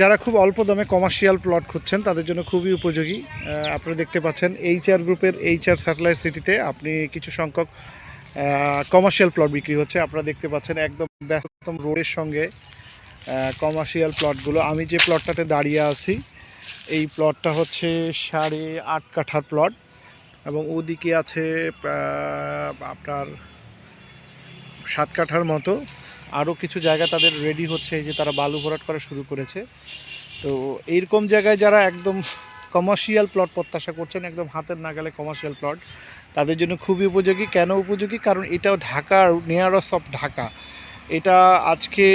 যারা খুব অল্প দামে কমার্শিয়াল প্লট খুঁজছেন, তাদের জন্য খুবই উপযোগী। আপনারা দেখতে পাচ্ছেন এইচআর গ্রুপের এইচআর স্যাটেলাইট সিটিতে আপনি কিছু সংখ্যক কমার্শিয়াল প্লট বিক্রি হচ্ছে। আপনারা দেখতে পাচ্ছেন একদম ব্যস্ততম রোডের সঙ্গে কমার্শিয়াল প্লটগুলো আমি যে প্লটটাতে দাঁড়িয়ে আছি, এই প্লটটা হচ্ছে সাড়ে আট কাঠার প্লট এবং ওদিকে আছে আপনার সাত কাঠার মতো। আরও কিছু জায়গা তাদের রেডি হচ্ছে যে তারা বালু ভরাট করা শুরু করেছে। তো এইরকম জায়গায় যারা একদম কমার্শিয়াল প্লট প্রত্যাশা করছেন, একদম হাতের নাগালে কমার্শিয়াল প্লট তাদের জন্য খুবই উপযোগী। কেন উপযোগী? কারণ এটাও ঢাকার নিয়ারস অফ ঢাকা। এটা আজকে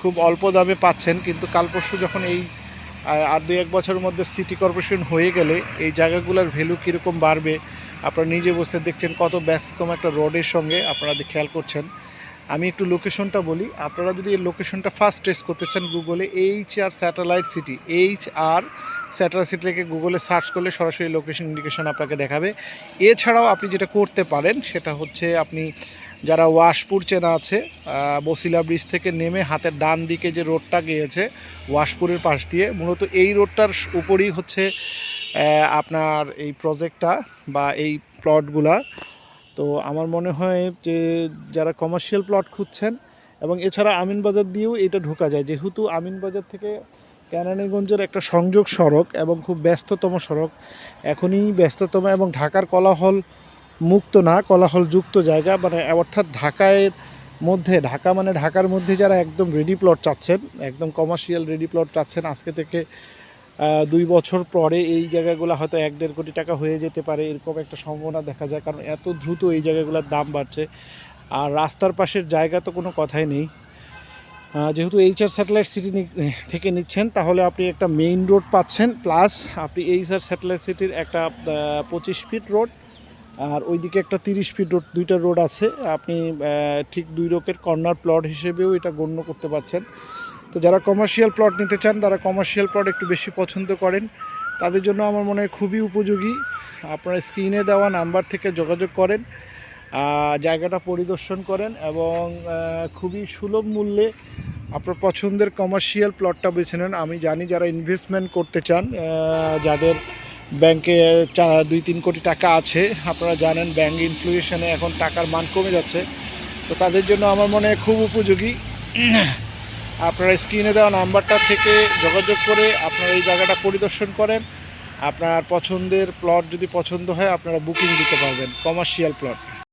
খুব অল্প দামে পাচ্ছেন, কিন্তু কাল পরশু যখন এই আর দুই এক বছরের মধ্যে সিটি কর্পোরেশন হয়ে গেলে এই জায়গাগুলোর ভ্যালু কীরকম বাড়বে, আপনারা নিজে বসতে দেখছেন কত ব্যস্ততম একটা রোডের সঙ্গে, আপনারা খেয়াল করছেন। আমি একটু লোকেশনটা বলি। আপনারা যদি এই লোকেশনটা ফার্স্ট টেস্ট করতে চান গুগলে H R satellite city H R satellite সিটিকে গুগলে সার্চ করলে সরাসরি লোকেশন ইন্ডিকেশন আপনাকে দেখাবে। এছাড়াও আপনি যেটা করতে পারেন, সেটা হচ্ছে আপনি যারা ওয়াশপুর চেনা আছে বসিলা ব্রিজ থেকে নেমে হাতের ডান দিকে যে রোডটা গিয়েছে ওয়াশপুরের পাশ দিয়ে, মূলত এই রোডটার উপরই হচ্ছে আপনার এই প্রজেক্টটা বা এই প্লটগুলা তো আমার মনে হয় যে যারা কমার্শিয়াল প্লট খুঁজছেন এবং এছাড়া আমিনবাজার দিয়েও এটা ঢোকা যায়। যেহেতু আমিনবাজার থেকে কেরানীগঞ্জের একটা সংযোগ সড়ক এবং খুব ব্যস্ততম সড়ক, এখনই ব্যস্ততম এবং ঢাকার কলাহল মুক্ত না, কলাহল যুক্ত জায়গা। মানে অর্থাৎ ঢাকায় মধ্যে, ঢাকা মানে ঢাকার মধ্যে যারা একদম রেডি প্লট চাচ্ছেন, একদম কমার্শিয়াল রেডি প্লট চাচ্ছেন, আজকে থেকে দুই বছর পরে এই জায়গাগুলো হয়তো এক দেড় কোটি টাকা হয়ে যেতে পারে, এরকম একটা সম্ভাবনা দেখা যায়, কারণ এত দ্রুত এই জায়গাগুলোর দাম বাড়ছে। আর রাস্তার পাশের জায়গা তো কোনো কথাই নেই। যেহেতু এইচআর স্যাটেলাইট সিটি থেকে নিচ্ছেন, তাহলে আপনি একটা মেইন রোড পাচ্ছেন, প্লাস আপনি এইচআর স্যাটেলাইট সিটির একটা পঁচিশ ফিট রোড, আর ওইদিকে একটা তিরিশ ফিট রোড, দুইটা রোড আছে। আপনি ঠিক দুই রোকের কর্নার প্লট হিসেবেও এটা গণ্য করতে পারছেন। তো যারা কমার্শিয়াল প্লট নিতে চান, তারা কমার্শিয়াল প্লট একটু বেশি পছন্দ করেন। তাদের জন্য আমার মনে হয় খুবই উপযোগী। আপনারা স্ক্রিনে দেওয়া নাম্বার থেকে যোগাযোগ করেন জায়গাটা পরিদর্শন করেন এবং খুবই সুলভ মূল্যে আপনার পছন্দের কমার্শিয়াল প্লটটা বেছে নেন। আমি জানি যারা ইনভেস্টমেন্ট করতে চান যাদের ব্যাংকে চার দুই, তিন কোটি টাকা আছে, আপনারা জানেন ব্যাংক ইনফ্লুয়েশনে এখন টাকার মান কমে যাচ্ছে। তো তাদের জন্য আমার মনে হয় খুব উপযোগী। আপনারা স্ক্রিনে দেওয়া নাম্বারটা থেকে যোগাযোগ করে আপনারা এই জায়গাটা পরিদর্শন করেন। আপনার পছন্দের প্লট যদি পছন্দ হয়, আপনারা বুকিং দিতে পারবেন কমার্শিয়াল প্লট